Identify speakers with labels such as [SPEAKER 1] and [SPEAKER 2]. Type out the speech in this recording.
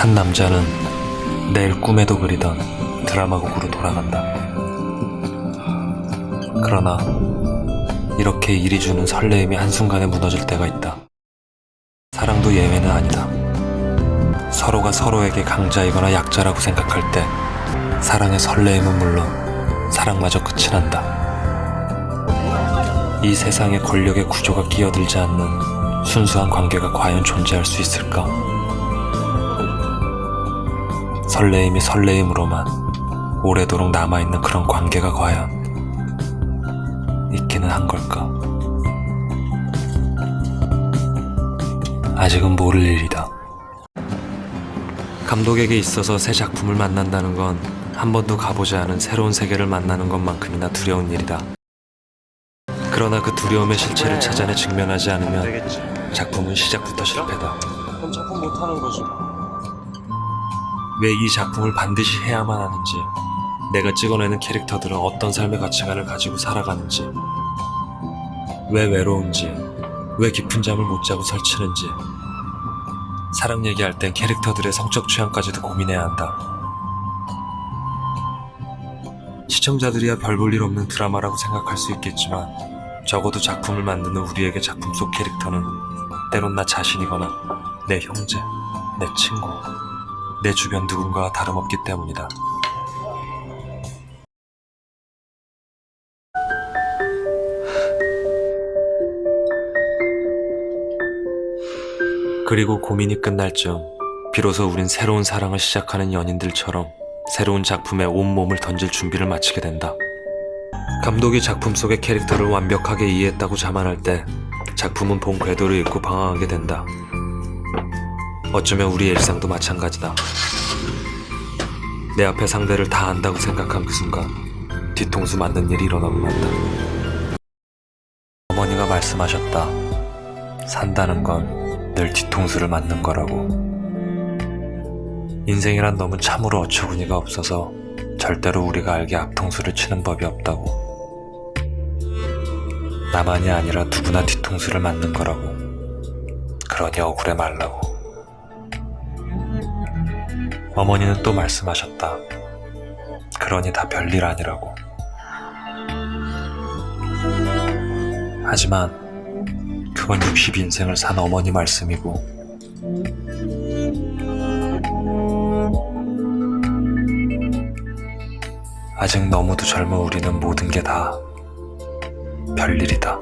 [SPEAKER 1] 한 남자는 내일 꿈에도 그리던 드라마곡으로 돌아간다. 그러나 이렇게 일이 주는 설레임이 한순간에 무너질 때가 있다. 사랑도 예외는 아니다. 서로가 서로에게 강자이거나 약자라고 생각할 때 사랑의 설레임은 물론 사랑마저 끝이 난다. 이 세상에 권력의 구조가 끼어들지 않는 순수한 관계가 과연 존재할 수 있을까? 설레임이 설레임으로만 오래도록 남아있는 그런 관계가 과연 있기는 한 걸까? 아직은 모를 일이다. 감독에게 있어서 새 작품을 만난다는 건 한 번도 가보지 않은 새로운 세계를 만나는 것만큼이나 두려운 일이다. 그러나 그 두려움의 실체를 찾아내 직면하지 않으면. 작품은 시작부터 실패다.
[SPEAKER 2] 그럼 작품 못 하는 거지.
[SPEAKER 1] 왜 이 작품을 반드시 해야만 하는지, 내가 찍어내는 캐릭터들은 어떤 삶의 가치관을 가지고 살아가는지, 왜 외로운지, 왜 깊은 잠을 못 자고 설치는지, 사랑 얘기할 땐 캐릭터들의 성적 취향까지도 고민해야 한다. 시청자들이야 별 볼 일 없는 드라마라고 생각할 수 있겠지만, 적어도 작품을 만드는 우리에게 작품 속 캐릭터는 때론 나 자신이거나 내 형제, 내 친구, 내 주변 누군가와 다름없기 때문이다. 그리고 고민이 끝날 즈음 비로소 우린 새로운 사랑을 시작하는 연인들처럼 새로운 작품에 온몸을 던질 준비를 마치게 된다. 감독이 작품 속의 캐릭터를 완벽하게 이해했다고 자만할 때 작품은 본 궤도를 잃고 방황하게 된다. 어쩌면 우리의 일상도 마찬가지다. 내 앞에 상대를 다 안다고 생각한 그 순간 뒤통수 맞는 일이 일어나고 만다. 어머니가 말씀하셨다. 산다는 건 늘 뒤통수를 맞는 거라고. 인생이란 너무 참으로 어처구니가 없어서 절대로 우리가 알게 앞통수를 치는 법이 없다고. 나만이 아니라 누구나 뒤통수를 맞는 거라고. 그러니 억울해 말라고. 어머니는 또 말씀하셨다. 그러니 다 별일 아니라고. 하지만 그건 60인생을 산 어머니 말씀이고 아직 너무도 젊은 우리는 모든 게 다 별일이다.